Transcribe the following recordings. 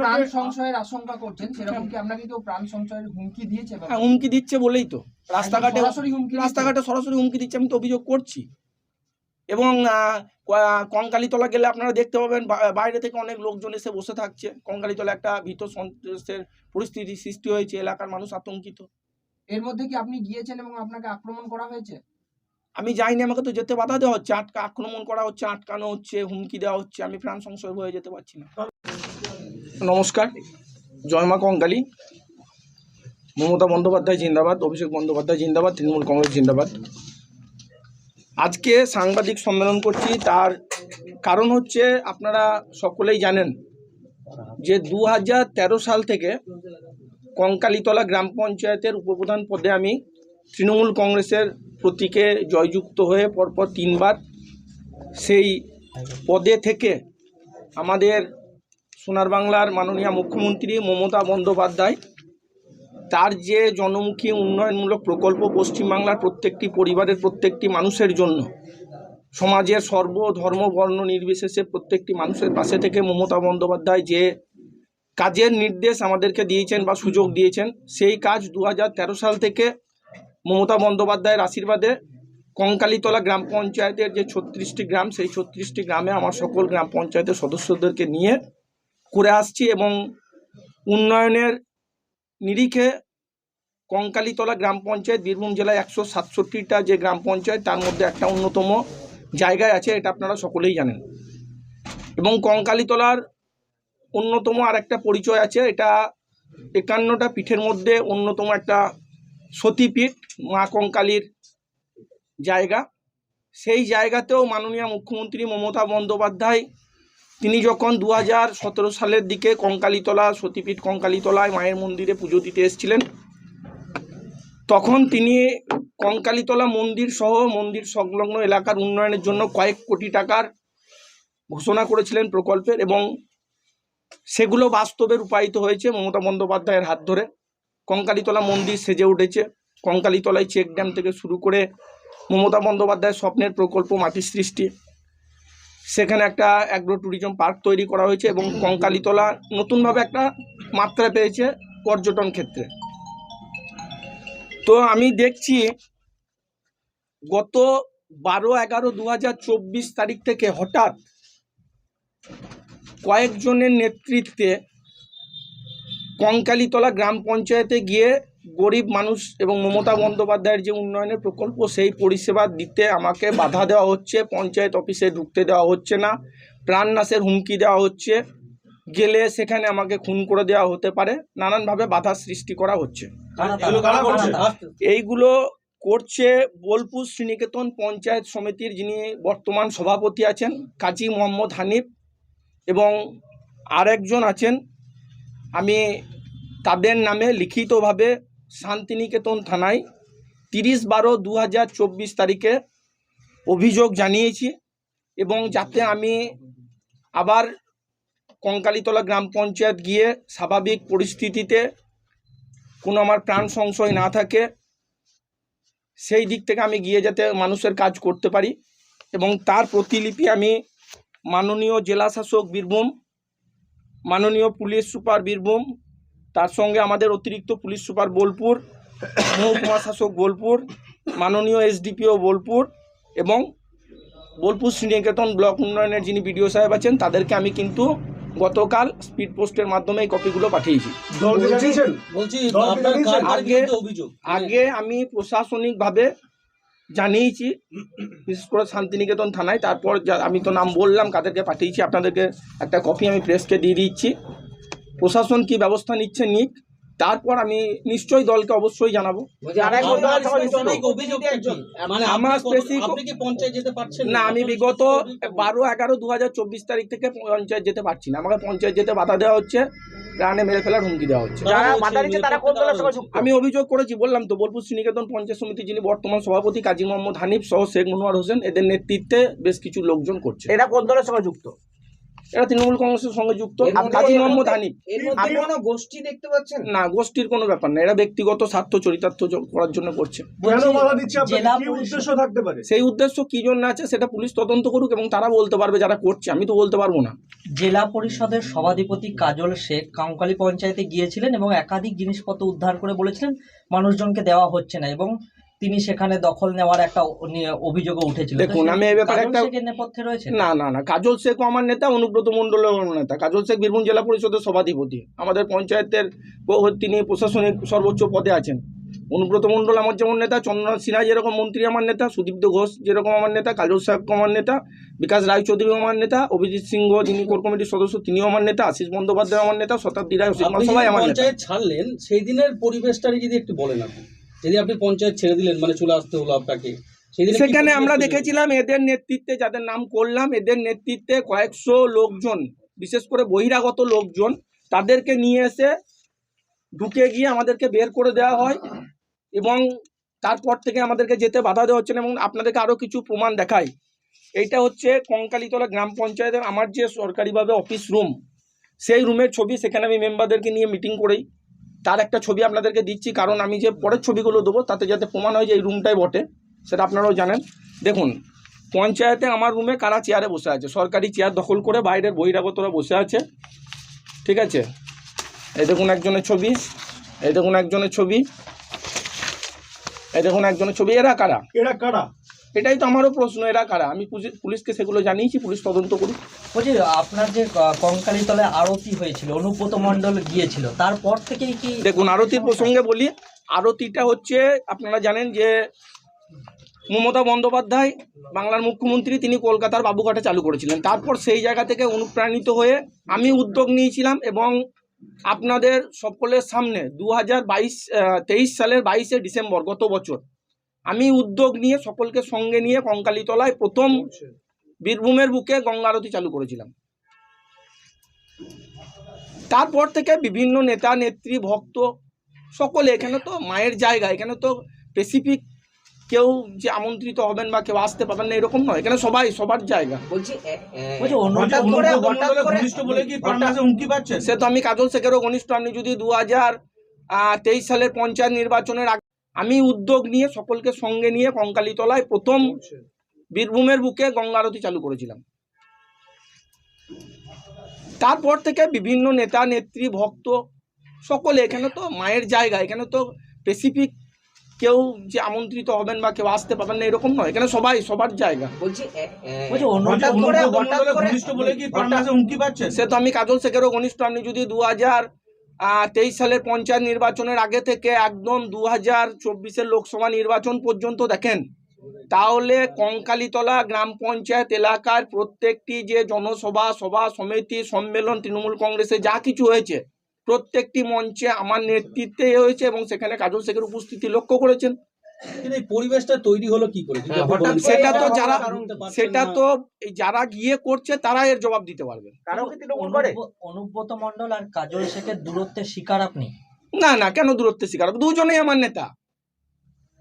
প্রাণ সংশয়ের আশঙ্কা করছেন সেরকম কি আপনাকে কেউ প্রাণ সংশয়ের হুমকি দিয়েছে হ্যাঁ হুমকি দিচ্ছে বলেই তো। রাস্তাঘাটে সরাসরি হুমকি রাস্তাঘাটে সরাসরি হুমকি দিচ্ছে আমি তো অভিযোগ করছি। এবং কঙ্কালীতলা গেলে আপনারা দেখতে পাবেন বাইরে থেকে অনেক লোকজন এসে বসে থাকছে। কঙ্কালীতলা একটা ভীত সন্ত্রাসের পরিস্থিতি সৃষ্টি হয়েছে এলাকার মানুষ আতঙ্কিত। এর মধ্যে কি আপনি গিয়েছেন এবং আপনাকে আক্রমণ করা হয়েছে? আমি যাইনি আমাকে তো যেতে বাধা দেওয়া হচ্ছে আটকা আক্রমণ করা হচ্ছে আটকানো হচ্ছে হুমকি দেওয়া হচ্ছে আমি প্রাণ সংশয় হয়ে যেতে পারছি না। নমস্কার জয়মা কঙ্কালী। মমতা বন্দ্যোপাধ্যায় জিন্দাবাদ, অভিষেক বন্দ্যোপাধ্যায় জিন্দাবাদ, তৃণমূল কংগ্রেস জিন্দাবাদ। আজকে সাংবাদিক সম্মেলন করছি, তার কারণ হচ্ছে আপনারা সকলেই জানেন যে দু হাজার তেরো সাল থেকে কঙ্কালীতলা গ্রাম পঞ্চায়েতের উপপ্রধান পদে আমি তৃণমূল কংগ্রেসের প্রতীকে জয়যুক্ত হয়ে পরপর তিনবার সেই পদে থেকে আমাদের সোনার বাংলার মাননীয় মুখ্যমন্ত্রী মমতা বন্দ্যোপাধ্যায়, তার যে জনমুখী উন্নয়নমূলক প্রকল্প পশ্চিমবাংলার প্রত্যেকটি পরিবারের প্রত্যেকটি মানুষের জন্য, সমাজের সর্ব ধর্ম বর্ণ নির্বিশেষে প্রত্যেকটি মানুষের পাশে থেকে মমতা বন্দ্যোপাধ্যায় যে কাজের নির্দেশ আমাদেরকে দিয়েছেন বা সুযোগ দিয়েছেন, সেই কাজ দু হাজার তেরো সাল থেকে মমতা বন্দ্যোপাধ্যায়ের আশীর্বাদে কঙ্কালীতলা গ্রাম পঞ্চায়েতের যে ছত্রিশটি গ্রাম, সেই ছত্রিশটি গ্রামে আমার সকল গ্রাম পঞ্চায়েতের সদস্যদেরকে নিয়ে করে আসছি এবং উন্নয়নের নিরিখে কঙ্কালীতলা গ্রাম পঞ্চায়েত, বীরভূম জেলায় একশো সাতষট্টিটা যে গ্রাম পঞ্চায়েত, তার মধ্যে একটা অন্যতম জায়গায় আছে, এটা আপনারা সকলেই জানেন। এবং কঙ্কালীতলার অন্যতম আর একটা পরিচয় আছে, এটা একান্নটা পীঠের মধ্যে অন্যতম একটা সতীপীঠ, মা কঙ্কালীর জায়গা। সেই জায়গাতেও মাননীয় মুখ্যমন্ত্রী মমতা বন্দ্যোপাধ্যায় তিনি যখন দু হাজার সতেরো সালের দিকে কঙ্কালীতলা, সতীপীঠ কঙ্কালীতলায় মায়ের মন্দিরে পুজো দিতে এসেছিলেন, তখন তিনি কঙ্কালীতলা মন্দির সহ মন্দির সংলগ্ন এলাকার উন্নয়নের জন্য কয়েক কোটি টাকার ঘোষণা করেছিলেন প্রকল্পের এবং সেগুলো বাস্তবে রূপায়িত হয়েছে মমতা বন্দ্যোপাধ্যায়ের হাত ধরে। কঙ্কালীতলা মন্দির সেজে উঠেছে। কঙ্কালীতলায় চেক ড্যাম থেকে শুরু করে মমতা বন্দ্যোপাধ্যায়ের স্বপ্নের প্রকল্প মাটির সৃষ্টি। সেখানে একটা অ্যাগ্রো ট্যুরিজম পার্ক তৈরি করা হয়েছে এবং কঙ্কালীতলা নতুনভাবে একটা মাত্রা পেয়েছে পর্যটন ক্ষেত্রে। তো আমি দেখছি গত বারো এগারো দু তারিখ থেকে হঠাৎ কয়েকজনের নেতৃত্বে কঙ্কালীতলা গ্রাম পঞ্চায়েতে গিয়ে গরিব মানুষ এবং মমতা বন্দ্যোপাধ্যায়ের যে উন্নয়নের প্রকল্প সেই পরিষেবা দিতে আমাকে বাধা দেওয়া হচ্ছে পঞ্চায়েত অফিসে ঢুকতে দেওয়া হচ্ছে না প্রাণনাশের হুমকি দেওয়া হচ্ছে গেলে সেখানে আমাকে খুন করে দেওয়া হতে পারে নানানভাবে বাধা সৃষ্টি করা হচ্ছে। এইগুলো করছে বোলপুর শ্রীনিকেতন পঞ্চায়েত সমিতির যিনি বর্তমান সভাপতি আছেন কাজী মোহাম্মদ হানিফ এবং আরেকজন আছেন। আমি তাদের নামে লিখিতভাবে শান্তিনিকেতন থানায় তিরিশ বারো দু হাজার চব্বিশ তারিখে অভিযোগ জানিয়েছি এবং যাতে আমি আবার কঙ্কালীতলা গ্রাম পঞ্চায়েত গিয়ে স্বাভাবিক পরিস্থিতিতে কোনো আমার প্রাণ সংশয় না থাকে, সেই দিক থেকে আমি গিয়ে যাতে মানুষের কাজ করতে পারি এবং তার প্রতিলিপি আমি মাননীয় জেলা শাসক বীরভূম, মাননীয় পুলিশ সুপার বীরভূম তার সঙ্গে আমাদের অতিরিক্ত পুলিশ সুপার বোলপুর মহকুমা শাসক বোলপুর মাননীয় এসডিপিও বোলপুর এবং বোলপুর শ্রীনিকেতন ব্লক উন্নয়নের যিনি বিডিও সাহেব আছেন তাদেরকে আমি কিন্তু গতকাল স্পিড পোস্টের মাধ্যমে এই কপিগুলো পাঠিয়েছি। আগে- অভিযোগ? আগে আমি প্রশাসনিকভাবে জানিয়েছি বিশেষ করে শান্তিনিকেতন থানায় তারপর যা- আমি তো নাম বললাম কাদেরকে পাঠিয়েছি আপনাদেরকে একটা কপি আমি প্রেসকে দিয়ে দিচ্ছি। প্রশাসন কি ব্যবস্থা নিচ্ছে? নিক। তারপর আমি নিশ্চয়ই দলকে অবশ্যই জানাব? মানে আমার আপনি কত- specific- আপনি কি পঞ্চায়েত যেতে পারছেন না? আমি বিগত। বারো এগারো দু হাজার চব্বিশ তারিখ থেকে পঞ্চায়েত যেতে পারছি না। আমাকে পঞ্চায়েত যেতে বাধা দেওয়া হচ্ছে। প্রাণে মেরে ফেলার হুমকি দেওয়া হচ্ছে? আমি অভিযোগ করেছি বললাম তো বোলপুর শ্রীনিকেতন পঞ্চায়েত সমিতি যিনি বর্তমান সভাপতি কাজী মোহাম্মদ হানিফ সহ শেখ মনোয়ার হোসেন এদের নেতৃত্বে বেশ কিছু লোকজন করছে। এরা কোন দলের সঙ্গে যুক্ত? এরা তৃণমূল কংগ্রেসের সঙ্গে যুক্ত। কাজী মোহাম্মদ হানিফ। কোনো গোষ্ঠী দেখতে পাচ্ছেন? না গোষ্ঠীর কোনো ব্যাপার না। এরা ব্যক্তিগত স্বার্থ চরিতার্থ করার জন্য করছে। সেই উদ্দেশ্য কি জন্য আছে সেটা পুলিশ তদন্ত করুক এবং তারা বলতে পারবে যারা করছে। আমি তো বলতে পারব না। জেলা পরিষদের সভাধিপতি কাজল শেখ কাউকালি পঞ্চায়েতে গিয়েছিলেন এবং একাধিক জিনিসপত্র উদ্ধার করে বলেছিলেন মানুষজনকে দেওয়া হচ্ছে না এবং তিনি সেখানে দখল নেওয়ার একটা অ- নিয়ে অভিযোগও উঠেছিল। দেখুন, আমি এই ব্যাপারে একটা- নেপথ্যে রয়েছে না না না কাজল শেখও আমার নেতা অনুব্রত মণ্ডলের নেতা। কাজল শেখ বীরভূম জেলা পরিষদের সভাধিপতি। আমাদের পঞ্চায়েতের তিনি প্রশাসনিক সর্বোচ্চ পদে আছেন। অনুব্রত মণ্ডল আমার যেমন নেতা চন্দ্রনাথ সিনহা যেরকম মন্ত্রী আমার নেতা সুদীপ্ত ঘোষ যেরকম আমার নেতা কাজল শেখ আমার নেতা বিকাশ রায়চৌধুরী আমার নেতা অভিজিৎ সিংহ যিনি কোর কমিটির সদস্য তিনিও আমার নেতা আশিস বন্দ্যোপাধ্যায় আমার নেতা শতাব্দী রায় সবাই আমার নেতা। ছাড়লেন সেই দিনের পরিবেশটারই যদি একটু বলেন আপনি। যদি আপনি পঞ্চায়েত ছেড়ে দিলেন মানে চলে আসতে হলো আপনাকে সেখানে আমরা দেখেছিলাম এদের নেতৃত্বে যাদের নাম করলাম এদের নেতৃত্বে কয়েকশো লোকজন বিশেষ করে বহিরাগত লোকজন তাদেরকে নিয়ে এসে ঢুকে গিয়ে আমাদেরকে বের করে দেওয়া হয় এবং তারপর থেকে আমাদেরকে যেতে বাধা দেওয়া হচ্ছে না এবং আপনাদেরকে আরও কিছু প্রমাণ দেখাই। এইটা হচ্ছে কঙ্কালীতলা গ্রাম পঞ্চায়েতের আমার যে সরকারিভাবে অফিস রুম সেই রুমের ছবি সেখানে আমি মেম্বারদেরকে নিয়ে মিটিং করেই তার একটা ছবি আপনাদেরকে দিচ্ছি, কারণ আমি যে পরের ছবিগুলো দেবো, তাতে যাতে প্রমাণ হয় যে এই রুমটাই বটে, সেটা আপনারাও জানেন। দেখুন, পঞ্চায়েতে আমার রুমে কারা চেয়ারে বসে আছে? সরকারি চেয়ার দখল করে বাইরের বহিরাগতরা বসে আছে। ঠিক আছে? এই দেখুন একজনের ছবি, এই দেখুন একজনের ছবি, এই দেখুন একজনের ছবি। এরা কারা? এরা কারা? এটাই তো আমারও প্রশ্ন এরা কারা? আমি পুলিশকে সেগুলো জানিয়েছি পুলিশ তদন্ত করুক। বলছি আপনার যে কঙ্কালী তলে আরতি হয়েছিল অনুব্রত মণ্ডল গিয়েছিল তারপর থেকেই কি দেখুন আরতির প্রসঙ্গে বলি আরতিটা হচ্ছে আপনারা জানেন যে মমতা বন্দ্যোপাধ্যায় বাংলার মুখ্যমন্ত্রী তিনি কলকাতার বাবুঘাটে চালু করেছিলেন। তারপর সেই জায়গা থেকে অনুপ্রাণিত হয়ে আমি উদ্যোগ নিয়েছিলাম এবং আপনাদের সকলের সামনে দু হাজার বাইশ তেইশ সালের বাইশে ডিসেম্বর গত বছর আমি উদ্যোগ নিয়ে সকলকে সঙ্গে নিয়ে কঙ্কালীতলায় প্রথম বীরভূমের বুকে গঙ্গা আরতি চালু করেছিলাম। তারপর থেকে বিভিন্ন নেতা নেত্রী ভক্ত সকলে এখানে তো মায়ের জায়গা এখানে তো স্পেসিফিক কেউ যে আমন্ত্রিত হবেন বা কেউ আসতে পারবেন না এরকম নয়। এখানে সবাই সবার জায়গা। সে তো আমি কাজল শেখেরও ঘনিষ্ঠ আপনি যদি দু হাজার তেইশ সালের পঞ্চায়েত নির্বাচনের আগে আমি উদ্যোগ নিয়ে সকলকে সঙ্গে নিয়ে কঙ্কালীতলায় প্রথম বীরভূমের বুকে গঙ্গা আরতি চালু করেছিলাম। তারপর থেকে বিভিন্ন নেতা নেত্রী ভক্ত সকলে এখানে তো মায়ের জায়গা এখানে তো স্পেসিফিক কেউ যে আমন্ত্রিত হবেন বা কেউ আসতে পারবেন না এরকম নয়। এখানে সবাই সবার জায়গা। সে তো আমি কাজল শেখেরও ঘনিষ্ঠ আপনি যদি দু হাজার তেইশ সালের পঞ্চায়েত নির্বাচনের আগে থেকে একদম দু হাজার চব্বিশের লোকসভা নির্বাচন পর্যন্ত দেখেন। তাহলে কঙ্কালীতলা গ্রাম পঞ্চায়েত এলাকার প্রত্যেকটি যে জনসভা, সভা, সমিতি, সম্মেলন, তৃণমূল কংগ্রেসে যা কিছু হয়েছে, প্রত্যেকটি মঞ্চে আমার নেতৃত্বে হয়েছে এবং সেখানে কাজল শেখের উপস্থিতি লক্ষ্য করেছেন। কিন্তু এই পরিবেশটা তৈরি হলো কি করে? হ্যাঁ, সেটা তো যারা সেটা তো যারা গিয়ে করছে তারা এর জবাব দিতে পারবে। অনুব্রত মণ্ডল আর কাজল শেখের দূরত্বের শিকার আপনি? না না কেন দূরত্বে শিকার? দুজনেই আমার নেতা।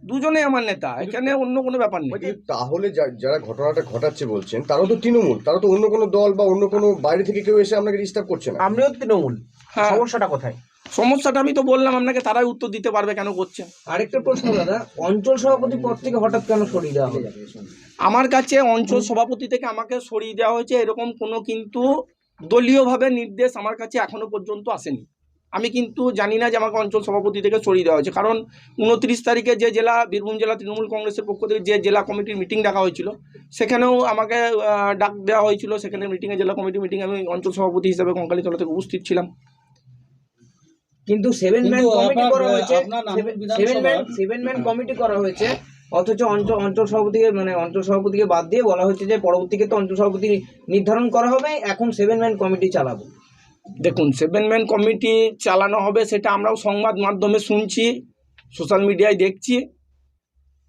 দুজনেই আমার নেতা। এখানে অন্য কোনো ব্যাপার নেই। তাহলে যারা ঘটনাটা ঘটাচ্ছে বলছেন তারাও তো তৃণমূল। তারা তো অন্য কোনো দল বা অন্য কোনো বাইরে থেকে কেউ এসে আপনাকে ডিস্টার্ব করছে না। আমরাও তৃণমূল। হ্যাঁ। সমস্যাটা কোথায়? সমস্যাটা আমি তো বললাম আপনাকে তারাই উত্তর দিতে পারবে কেন করছেন? আরেকটা প্রশ্ন দাদা অঞ্চল সভাপতি পদ থেকে হঠাৎ কেন সরিয়ে দেওয়া হলো? আমার কাছে অঞ্চল সভাপতি থেকে আমাকে সরিয়ে দেওয়া হয়েছে এরকম কোনো কিন্তু দলীয়ভাবে নির্দেশ আমার কাছে এখনও পর্যন্ত আসেনি। আমি কিন্তু জানি না যে আমাকে অঞ্চল সভাপতি থেকে সরিয়ে দেওয়া হয়েছে। কারণ উনত্রিশ তারিখে যে জেলা বীরভূম জেলা তৃণমূল কংগ্রেসের পক্ষ থেকে যে জেলা কমিটির মিটিং ডাকা হয়েছিল সেখানেও আমাকে ডাক দেওয়া হয়েছিল। সেখানে মিটিংয়ে জেলা কমিটি মিটিংয়ে আমি অঞ্চল সভাপতি হিসেবে কঙ্কালীতলা থেকে উপস্থিত ছিলাম। কিন্তু সেভেন ম্যান কমিটি করা হয়েছে seven man seven man committee করা হয়েছে অথচ অঞ্চল অঞ্চল সভাপতিকে মানে অঞ্চল সভাপতিকে বাদ দিয়ে বলা হয়েছে যে পরবর্তীকে তো অঞ্চল সভাপতি নির্ধারণ করা হবে এখন সেভেন ম্যান কমিটি চালাবো। দেখুন সেভেন ম্যান কমিটি চালানো হবে সেটা আমরাও সংবাদ মাধ্যমে শুনছি সোশ্যাল মিডিয়ায় দেখছি।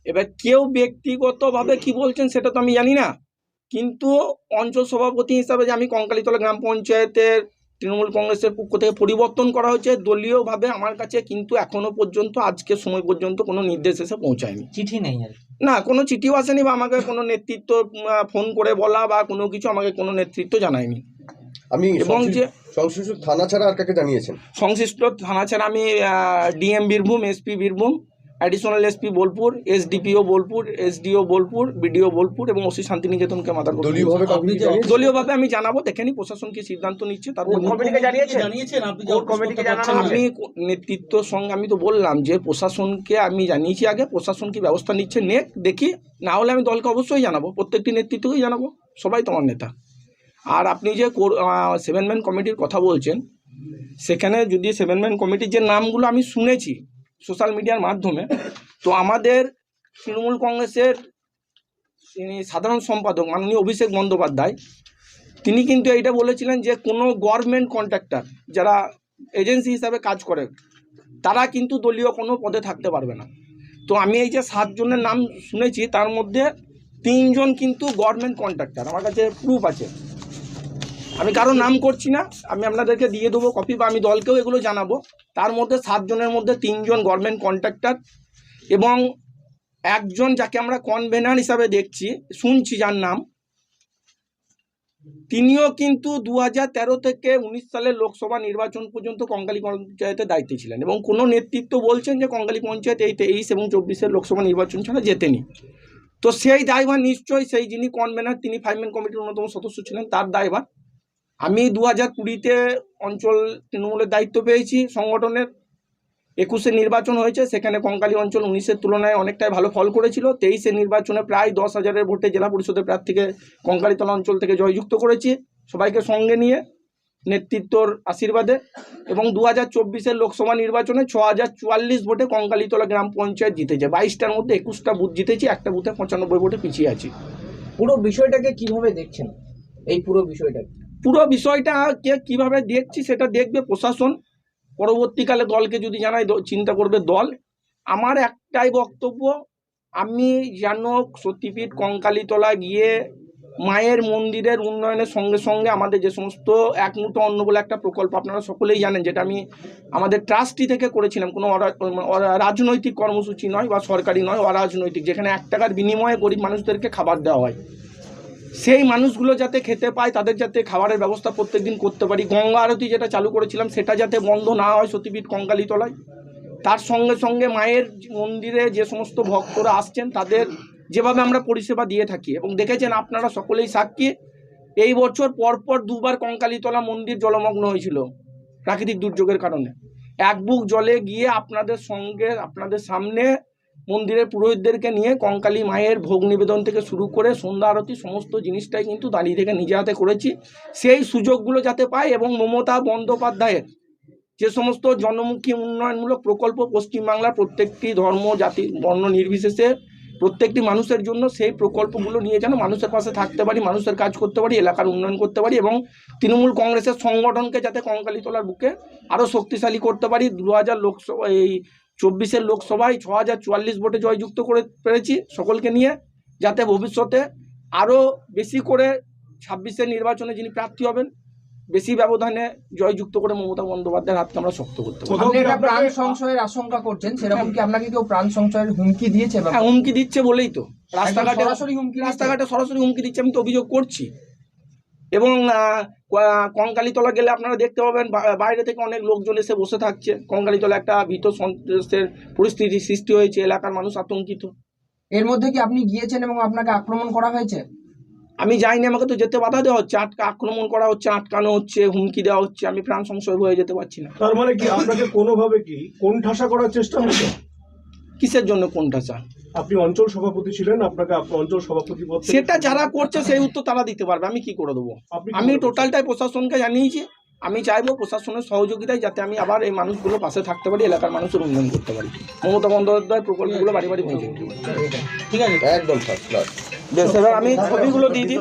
এবার কেউ ব্যক্তিগতভাবে কি বলছেন সেটা তো আমি জানি না। কিন্তু অঞ্চল সভাপতি হিসাবে যে আমি কঙ্কালীতলা গ্রাম পঞ্চায়েতের তৃণমূল কংগ্রেসের পক্ষ থেকে পরিবর্তন করা হয়েছে। দলীয়ভাবে আমার কাছে কিন্তু এখনও পর্যন্ত আজকে সময় পর্যন্ত কোনো নির্দেশ এসে পৌঁছায়নি। চিঠি নেই আর না কোনো চিঠিও আসেনি বা আমাকে কোনো নেতৃত্ব ফোন করে বলা বা কোনো কিছু আমাকে কোনো নেতৃত্ব জানায়নি। আমি এবং যে সংশ্লিষ্ট থানা ছাড়া আর কাকে জানিয়েছেন? সংশ্লিষ্ট থানা ছাড়া আমি DM Birbhum SP Birbhum additional SP Bolpur SDPO Bolpur SDO Bolpur BDO Bolpur এবং ওসি শান্তিনিকেতনকে মাদার দলীয়ভাবে আমি জানাব দেখেনি প্রশাসন কি সিদ্ধান্ত নিচ্ছে তারপর কমিটিকে জানিয়েছেন? জানিয়েছেন? আপনি যে কমিটিকে জানানো আমি নেতৃত্বর সঙ্গে আমি তো বললাম যে প্রশাসনকে আমি জানিয়েছি আগে প্রশাসন কি ব্যবস্থা নিচ্ছে? নেক দেখি না হলে আমি দলকে অবশ্যই জানাব প্রত্যেকটি নেতৃত্বকেই জানাব সবাই তোমার নেতা। আর আপনি যে সেভেন ম্যান কমিটির কথা বলছেন সেখানে যদি সেভেন ম্যান কমিটির যে নামগুলো আমি শুনেছি সোশ্যাল মিডিয়ার মাধ্যমে, তো আমাদের তৃণমূল কংগ্রেসের তিনি সাধারণ সম্পাদক মাননীয় অভিষেক বন্দ্যোপাধ্যায়, তিনি কিন্তু এইটা বলেছিলেন যে কোনো গভর্নমেন্ট কন্ট্রাক্টর যারা এজেন্সি হিসাবে কাজ করে, তারা কিন্তু দলীয় কোনো পদে থাকতে পারবে না। তো আমি এই যে সাতজনের নাম শুনেছি, তার মধ্যে তিনজন কিন্তু গভর্নমেন্ট কন্ট্রাক্টর আমার কাছে প্রুফ আছে। আমি কারও নাম করছি না, আমি আপনাদেরকে দিয়ে দেবো কপি বা আমি দলকেও এগুলো জানাব। তার মধ্যে সাতজনের মধ্যে তিনজন গভর্নমেন্ট কন্ট্রাক্টর এবং একজন যাকে আমরা কনভেনার হিসাবে দেখছি, শুনছি যার নাম, তিনিও কিন্তু দু হাজার তেরো থেকে উনিশ সালের লোকসভা নির্বাচন পর্যন্ত কঙ্কালী পঞ্চায়েতের দায়িত্বে ছিলেন এবং কোনো নেতৃত্ব বলছেন যে কঙ্কালী পঞ্চায়েত এই তেইশ এবং চব্বিশের লোকসভা নির্বাচন ছাড়া জেতেনি। তো সেই দায়ভার নিশ্চয়ই সেই যিনি কনভেনার তিনি ফাইভম্যান কমিটির অন্যতম সদস্য ছিলেন, তার দায়ভার আমি দু হাজার কুড়িতে অঞ্চল তৃণমূলের দায়িত্ব পেয়েছি সংগঠনের। একুশে নির্বাচন হয়েছে, সেখানে কঙ্কালী অঞ্চল উনিশের তুলনায় অনেকটাই ভালো ফল করেছিল। তেইশে নির্বাচনে প্রায় দশ হাজারের ভোটে জেলা পরিষদের প্রার্থীকে কঙ্কালীতলা অঞ্চল থেকে জয়যুক্ত করেছি। সবাইকে সঙ্গে নিয়ে নেতৃত্বর আশীর্বাদে এবং দু হাজার চব্বিশের লোকসভা নির্বাচনে ছ হাজার চুয়াল্লিশ ভোটে কঙ্কালীতলা গ্রাম পঞ্চায়েত জিতেছে। বাইশটার মধ্যে একুশটা বুথ জিতেছি, একটা বুথে পঁচানব্বই ভোটে পিছিয়ে আছি। পুরো বিষয়টাকে কীভাবে দেখছেন? এই পুরো বিষয়টাকে। পুরো বিষয়টা কে কীভাবে দেখছি সেটা দেখবে প্রশাসন। পরবর্তীকালে দলকে যদি জানাই চিন্তা করবে দল। আমার একটাই বক্তব্য, আমি যেন সতীপীঠ কঙ্কালীতলা গিয়ে মায়ের মন্দিরের উন্নয়নের সঙ্গে সঙ্গে আমাদের যে সমস্ত এক মুঠো অন্ন বলে একটা প্রকল্প আপনারা সকলেই জানেন, যেটা আমি আমাদের ট্রাস্টি থেকে করেছিলাম। কোনো রাজনৈতিক কর্মসূচি নয় বা সরকারি নয়, অরাজনৈতিক। যেখানে এক টাকার বিনিময়ে গরিব মানুষদেরকে খাবার দেওয়া হয়। সেই মানুষগুলো যাতে খেতে পায়, তাদের যাতে খাবারের ব্যবস্থা প্রত্যেকদিন করতে পারি। গঙ্গা আরতি যেটা চালু করেছিলাম, সেটা যাতে বন্ধ না হয় সতীপীঠ কঙ্কালীতলায়। তার সঙ্গে সঙ্গে মায়ের মন্দিরে যে সমস্ত ভক্তরা আসছেন, তাদের যেভাবে আমরা পরিষেবা দিয়ে থাকি। এবং দেখেছেন আপনারা সকলেই সাক্ষী, এই বছর পরপর দুবার কঙ্কালীতলা মন্দির জলমগ্ন হয়েছিল প্রাকৃতিক দুর্যোগের কারণে। এক বুক জলে গিয়ে আপনাদের সঙ্গে, আপনাদের সামনে মন্দিরের পুরোহিতদেরকে নিয়ে কঙ্কালী মায়ের ভোগ নিবেদন থেকে শুরু করে সন্ধ্যা আরতি সমস্ত জিনিসটাই কিন্তু দাঁড়িয়ে থেকে নিজে হাতে করেছি। সেই সুযোগগুলো যাতে পায় এবং মমতা বন্দ্যোপাধ্যায়ের যে সমস্ত জনমুখী উন্নয়নমূলক প্রকল্প পশ্চিমবাংলার প্রত্যেকটি ধর্ম, জাতি, বর্ণ নির্বিশেষে প্রত্যেকটি মানুষের জন্য সেই প্রকল্পগুলো নিয়ে যেন মানুষের পাশে থাকতে পারি, মানুষের কাজ করতে পারি, এলাকার উন্নয়ন করতে পারি এবং তৃণমূল কংগ্রেসের সংগঠনকে যাতে কঙ্কালীতলার বুকে আরও শক্তিশালী করতে পারি। দু হাজার লোকসভা এই চব্বিশের লোকসভায় ছ হাজার চুয়াল্লিশ ভোটে জয়যুক্ত করে পেরেছি সকলকে নিয়ে যাতে ভবিষ্যতে আরও বেশি করে ছাব্বিশের নির্বাচনে যিনি প্রার্থী হবেন বেশি ব্যবধানে জয়যুক্ত করে মমতা বন্দ্যোপাধ্যায়ের হাতকে আমরা শক্ত করতে প্রাণ সংশয়ের আশঙ্কা করছেন সেরকম কি আপনাকে কেউ প্রাণ সংশয়ের হুমকি দিয়েছে হ্যাঁ হুমকি দিচ্ছে বলেই তো। রাস্তাঘাটে সরাসরি হুমকি রাস্তাঘাটে সরাসরি হুমকি দিচ্ছে আমি তো অভিযোগ করছি। এবং কঙ্কালীতলা গেলে আপনারা দেখতে পাবেন বা- বাইরে থেকে অনেক লোকজন এসে বসে থাকছে। কঙ্কালীতলা একটা ভীত সন্ত্রাসের পরিস্থিতি সৃষ্টি হয়েছে এলাকার মানুষ আতঙ্কিত। এর মধ্যে কি আপনি গিয়েছেন এবং আপনাকে আক্রমণ করা হয়েছে? আমি যাইনি আমাকে তো যেতে বাধা দেওয়া হচ্ছে। আটকা আক্রমণ করা হচ্ছে আটকানো হচ্ছে হুমকি দেওয়া হচ্ছে। আমি প্রাণ সংশয় হয়ে যেতে পারছি না। তার মানে কি আপনাকে কোনোভাবে কি কোন ঠাসা করার চেষ্টা হচ্ছে কিসের জন্য কোনটা চা আপনি অঞ্চল সভাপতি ছিলেন আপনাকে আপ- অঞ্চল সভাপতি সেটা যারা করছে সেই উত্তর তারা দিতে পারবে আমি কি করে দেবো? আমি টোটালটাই প্রশাসনকে জানিয়েছি আমি চাইব প্রশাসনের সহযোগিতায় যাতে আমি আবার এই মানুষগুলো পাশে থাকতে পারি এলাকার মানুষের উন্নয়ন করতে পারি। মমতা বন্দ্যোপাধ্যায় প্রকল্পগুলো বাড়ি বাড়ি পৌঁছে দিতে পারি। ঠিক আছে? একদম ফার্স্ট বেশ এবার আমি ছবিগুলো দিয়ে দিই।